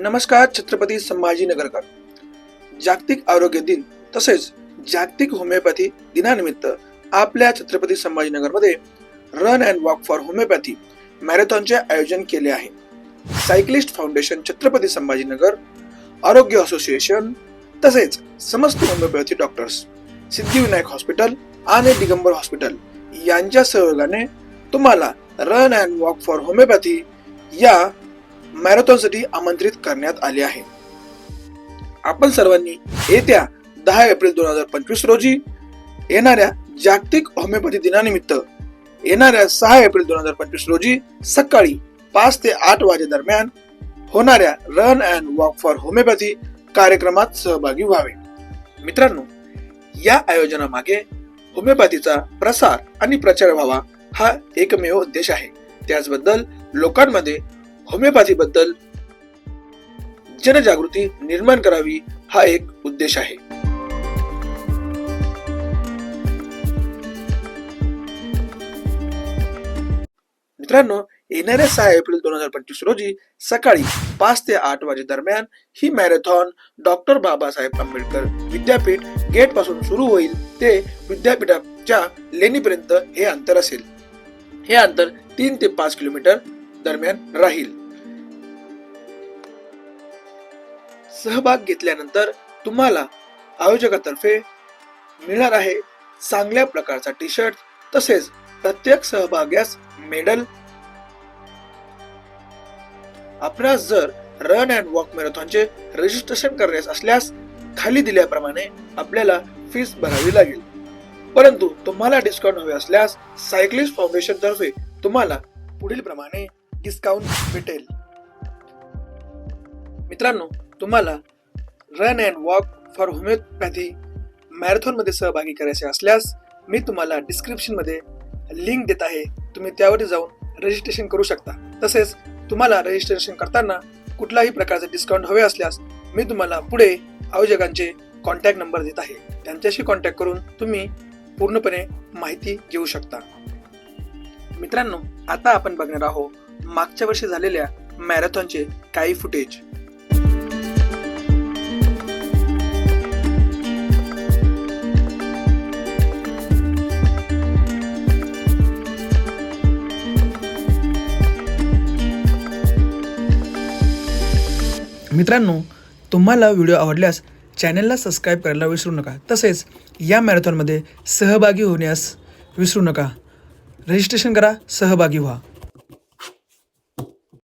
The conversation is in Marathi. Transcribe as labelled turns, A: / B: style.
A: नमस्कार छत्रपती संभाजीनगरकर. जागतिक आरोग्य दिन तसेच जागतिक होमिओपॅथी दिनानिमित्त आपल्या Chhatrapati संभाजीनगरमध्ये run and walk for homeopathy मॅरेथॉनचे आयोजन केले आहे. सायक्लिस्ट फाउंडेशन छत्रपती संभाजीनगर आरोग्य असोसिएशन तसेच समस्त होमिओपॅथी डॉक्टर्स सिद्धिविनायक हॉस्पिटल आणि दिगंबर हॉस्पिटल यांच्या सहयोगाने तुम्हाला run and walk for homeopathy या मॅरेथॉनसाठी आमंत्रित करण्यात आले आहे. आपण सर्वांनी येत्या दहा एप्रिल दोन हजार पंचवीस रोजी येणाऱ्या जागतिक होमिओपॅथी दिनानिमित्त येणाऱ्या सहा एप्रिल दोन हजार पंचवीस रोजी सकाळी पाच ते आठ वाजे दरम्यान होणाऱ्या run and walk for homeopathy कार्यक्रमात सहभागी व्हावे. मित्रांनो या आयोजनामागे होमिओपॅथीचा प्रसार आणि प्रचार व्हावा हा एकमेव उद्देश आहे. त्याचबद्दल लोकांमध्ये होमिओपॅथी बद्दल जनजागृती निर्माण करावी हा एक उद्देश आहे. मित्रांनो येणाऱ्या सहा एप्रिल दोन हजार पंचवीस रोजी सकाळी पाच ते आठ वाजे दरम्यान ही मॅरेथॉन डॉक्टर बाबासाहेब आंबेडकर विद्यापीठ गेटपासून सुरू होईल ते विद्यापीठाच्या लेणीपर्यंत हे अंतर असेल. हे अंतर तीन ते पाच किलोमीटर दरम्यान राहील. सहभाग घेतल्यानंतर तुम्हाला आयोजकातर्फे मिळणार आहे चांगल्या प्रकारचा टी शर्ट तसेच प्रत्येक सहभाग्यास मेडल. आपणास जर रन अँड वॉक मॅरेथॉनचे रजिस्ट्रेशन करण्यास असल्यास खाली दिल्याप्रमाणे आपल्याला फीस भरावी लागेल. परंतु तुम्हाला डिस्काउंट हवे असल्यास सायक्लिस्ट फाउंडेशन तर्फे तुम्हाला पुढील प्रमाणे डिस्काउंट भेटेल. मित्रांनो तुम्हाला run and walk for homeopathy मॅरेथॉनमध्ये सहभागी करायचे असल्यास मी तुम्हाला डिस्क्रिप्शनमध्ये लिंक देत आहे. तुम्ही त्यावर जाऊन रजिस्ट्रेशन करू शकता. तसेच तुम्हाला रजिस्ट्रेशन करताना कुठलाही प्रकारचे डिस्काउंट हवे असल्यास मी तुम्हाला पुढे आयोजकांचे कॉन्टॅक्ट नंबर देत आहे. त्यांच्याशी कॉन्टॅक्ट करून तुम्ही पूर्णपणे माहिती घेऊ शकता. मित्रांनो आता आपण बघणार आहोत मागच्या वर्षी झालेल्या मॅरेथॉनचे काही फुटेज मित्रांनो तुम्हाला व्हिडिओ आवडल्यास चॅनलला सबस्क्राईब करायला विसरू नका. तसेच या मॅरेथॉनमध्ये सहभागी होण्यास विसरू नका. रजिस्ट्रेशन करा सहभागी व्हा.